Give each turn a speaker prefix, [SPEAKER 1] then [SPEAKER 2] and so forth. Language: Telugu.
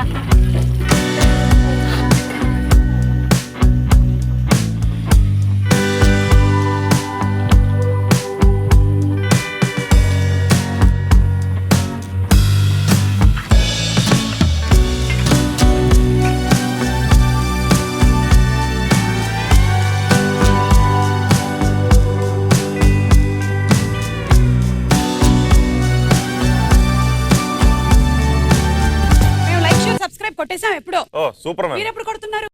[SPEAKER 1] Bye. కొట్టేసాం ఎప్పుడో.
[SPEAKER 2] ఓ సూపర్
[SPEAKER 1] మీరు ఎప్పుడు కొడుతున్నారు?